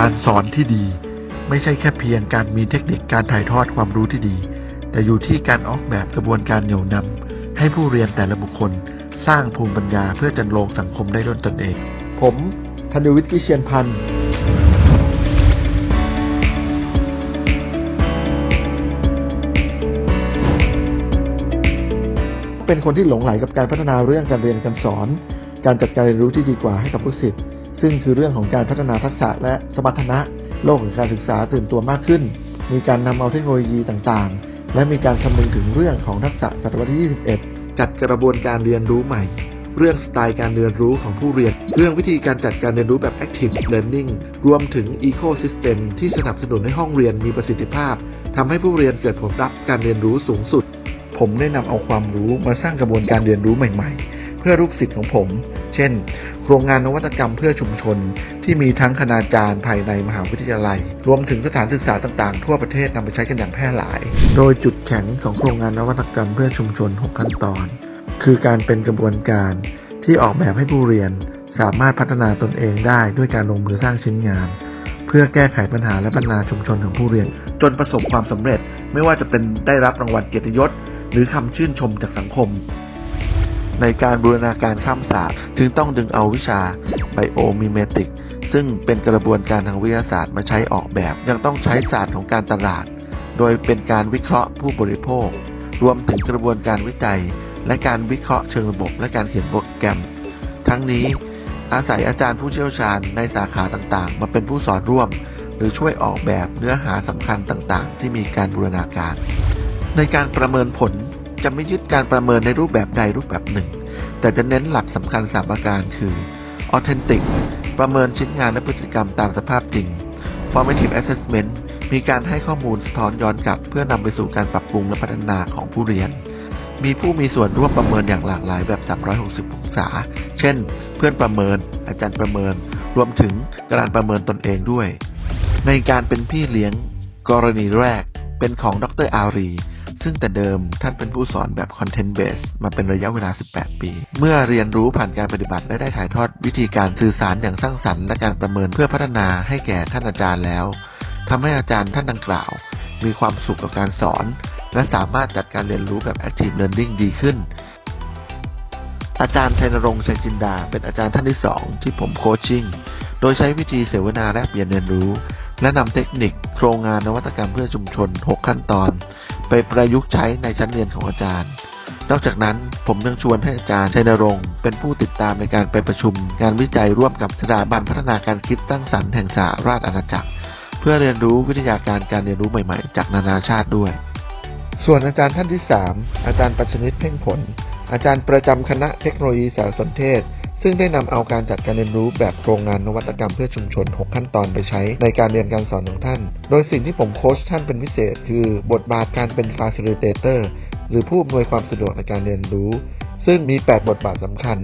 การสอนที่ดี ไม่ใช่แค่เพียงการมีเทคนิคการถ่ายทอดความรู้ที่ดี แต่อยู่ที่การออกแบบกระบวนการเหนี่ยวนำให้ผู้เรียนแต่ละบุคคล สร้างภูมิปัญญาเพื่อจันโลงสังคมได้ด้วยตนเอง ผมธัญวิทย์วิเชียนพันธ์เป็นคนที่หลงไหลกับการพัฒนาเรื่องการเรียนการสอน การจัดการเรียนรู้ที่ดีกว่าให้กับลูกศิษย์ ซึ่งคือเรื่องของการพัฒนาทักษะและสมรรถนะ โลกของการศึกษาตื่นตัวมากขึ้น มีการนำเอาเทคโนโลยีต่างๆ และมีการคำนึงถึงเรื่องของทักษะศตวรรษที่ 21 จัดกระบวนการเรียนรู้ใหม่ เรื่องสไตล์การเรียนรู้ของผู้เรียน เรื่องวิธีการจัดการเรียนรู้แบบ active learning รวมถึง ecosystem ที่สนับสนุนให้ห้องเรียนมีประสิทธิภาพทำให้ผู้เรียนเกิดผลลัพธ์การเรียนรู้สูงสุด ผมได้นำเอาความรู้มาสร้างกระบวนการเรียนรู้ใหม่ ๆ เพื่อลูกศิษย์ของผม เช่น โครงงานนวัตกรรมเพื่อชุมชน ที่มีทั้งคณาจารย์ภายในมหาวิทยาลัย รวมถึงสถานศึกษาต่างๆ ทั่วประเทศนำไปใช้กันอย่างแพร่หลาย โดยจุดแข็งของโครงงานนวัตกรรมเพื่อชุมชน 6 ขั้นตอน คือการเป็นกระบวนการที่ออกแบบให้ผู้เรียน สามารถพัฒนาตนเองได้ด้วยการลงมือสร้างชิ้นงาน เพื่อแก้ไขปัญหาและพัฒนาชุมชนของผู้เรียน จนประสบความสำเร็จไม่ว่าจะเป็นได้รับรางวัลเกียรติยศหรือคำชื่นชมจากสังคม ในการบูรณาการข้ามศาสตร์จึงต้องดึงเอาวิชาไบโอมิเมติก ซึ่งเป็นกระบวนการทางวิทยาศาสตร์มาใช้ออกแบบ ยังต้องใช้ศาสตร์ของการตลาด โดยเป็นการวิเคราะห์ผู้บริโภค รวมถึงกระบวนการวิจัย และการวิเคราะห์เชิงระบบ และการเขียนโปรแกรม ทั้งนี้อาศัยอาจารย์ผู้เชี่ยวชาญในสาขาต่างๆ มาเป็นผู้สอนร่วม หรือช่วยออกแบบเนื้อหาสำคัญต่างๆ ที่มีการบูรณาการ ในการประเมินผล จะไม่ยึดการประเมินในรูปแบบใดรูปแบบหนึ่ง แต่จะเน้นหลักสำคัญสามประการคือ authentic ประเมินชิ้นงานและพฤติกรรมตามสภาพจริง formative assessment มีการให้ข้อมูลสะท้อนย้อนกลับ เพื่อนำไปสู่การปรับปรุงและพัฒนาของผู้เรียน มีผู้มีส่วนร่วมประเมินอย่างหลากหลายแบบ 360 องศา เช่น เพื่อนประเมิน อาจารย์ประเมิน รวมถึงการประเมินตนเองด้วย ในการเป็นพี่เลี้ยง กรณีแรกเป็นของดรอารี ซึ่งแต่เดิมท่านเป็นผู้สอนแบบ content base มาเป็นระยะเวลา 18 ปี เมื่อเรียนรู้ผ่านการปฏิบัติและได้ถ่ายทอดวิธีการสื่อสารอย่างสร้างสรรค์และการประเมินเพื่อพัฒนาให้แก่ท่านอาจารย์แล้วทำให้อาจารย์ท่านดังกล่าว มีความสุขกับการสอน และสามารถจัดการเรียนรู้แบบ Active Learning ดีขึ้น อาจารย์ชัยนรงค์ชัยจินดา เป็นอาจารย์ท่านที่สองที่ผมโคชชิ่งโดยใช้วิธีเสวนาและเปลี่ยนเรียนรู้ และนำเทคนิคโครงงานนวัตกรรมเพื่อชุมชน 6 ขั้นตอน ไปประยุกต์ใช้ในชั้นเรียนของอาจารย์ นอกจากนั้นผมยังชวนให้อาจารย์ชัยนรงค์เป็นผู้ติดตามในการไปประชุม งานวิจัยร่วมกับสถาบันพัฒนาการคิดสร้งสรรค์แห่งสหราชอาณาจักร เพื่อเรียนรู้วิทยาการการเรียนรู้ใหม่ๆ จากนานาชาติด้วย ส่วนอาจารย์ท่านที่ 3 อาจารย์ปัชนิตเพ่งผล อาจารย์ประจำคณะเทคโนโลยีสารสนเทศซึ่งได้นำเอาการจัดการเรียนรู้แบบโครงงานนวัตกรรมเพื่อชุมชน 6 ขั้นตอนไปใช้ในการเรียนการสอนของท่าน โดยสิ่งที่ผมโค้ชท่านเป็นพิเศษ คือบทบาทการเป็น facilitator หรือผู้อำนวยความสะดวกในการเรียนรู้ ซึ่งมี 8 บทบาทสำคัญ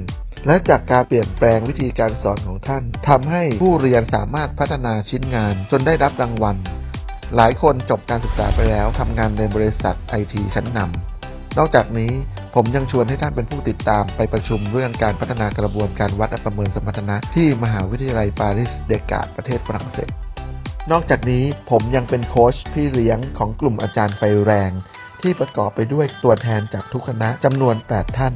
และจากการเปลี่ยนแปลงวิธีการสอนของท่านทำให้ผู้เรียนสามารถพัฒนาชิ้นงาน จนได้รับรางวัล หลายคนจบการศึกษาไปแล้วทำงานในบริษัทไอทีชั้นนำนอกจากนี้ผมยังชวนให้ท่านเป็นผู้ติดตามไปประชุมเรื่องการพัฒนากระบวนการวัดและประเมินสมรรถนะที่มหาวิทยาลัยปารีสเดกาดประเทศฝรั่งเศส นอกจากนี้ผมยังเป็นโค้ชพี่เลี้ยงของกลุ่มอาจารย์ไฟแรง ที่ประกอบไปด้วยตัวแทนจากทุกคณะจำนวน 8 ท่าน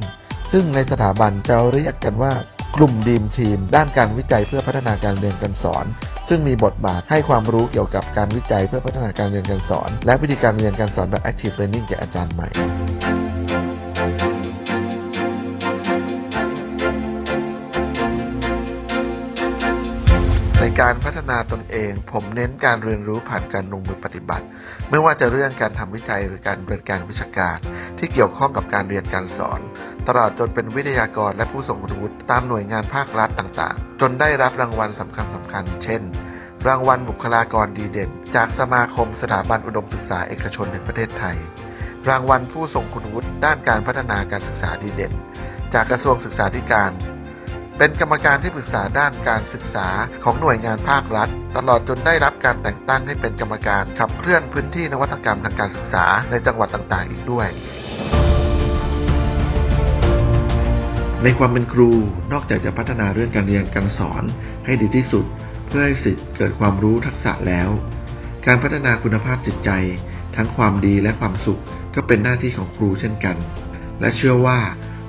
ซึ่งในสถาบันจะเรียกกันว่ากลุ่มดีมทีม ด้านการวิจัยเพื่อพัฒนาการเรียนการสอน ซึ่งมีบทบาทให้ความรู้เกี่ยวกับการวิจัยเพื่อพัฒนาการเรียนการสอน และวิธีการเรียนการสอนแบบ active learning แก่อาจารย์ใหม่ การพัฒนาตนเอง ผมเน้นการเรียนรู้ผ่านการลงมือปฏิบัติ ไม่ว่าจะเรื่องการทำวิจัยหรือการบริการวิชาการ ที่เกี่ยวข้องกับการเรียนการสอน ตลอดจนเป็นวิทยากรและผู้ทรงคุณวุฒิตามหน่วยงานภาครัฐต่างๆ จนได้รับรางวัลสำคัญสำคัญๆเช่น รางวัลบุคลากรดีเด่น จากสมาคมสถาบันอุดมศึกษาเอกชนแห่งประเทศไทย รางวัลผู้ทรงคุณวุฒิด้านการพัฒนาการศึกษาดีเด่น จากกระทรวงศึกษาธิการ เป็นกรรมการที่ปรึกษาด้านการศึกษาของหน่วยงานภาครัฐ ตลอดจนได้รับการแต่งตั้งให้เป็นกรรมการขับเคลื่อนพื้นที่นวัตกรรมทางการศึกษาในจังหวัดต่างๆ อีกด้วยในความเป็นครูนอกจากจะพัฒนาเรื่องการเรียนการสอนให้ดีที่สุดผพื่อให้สิทธิ์เกิดความรู้ทักษะแล้ว การพัฒนาคุณภาพจิตใจ ทั้งความดีและความสุขก็เป็นหน้าที่ของครูเช่นกัน และเชื่อว่า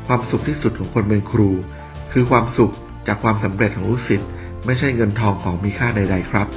ความสุขที่สุดของคนเป็นครู คือความสุขจากความสำเร็จของลูกศิษย์ไม่ใช่เงินทองของมีค่าใด ๆ ครับ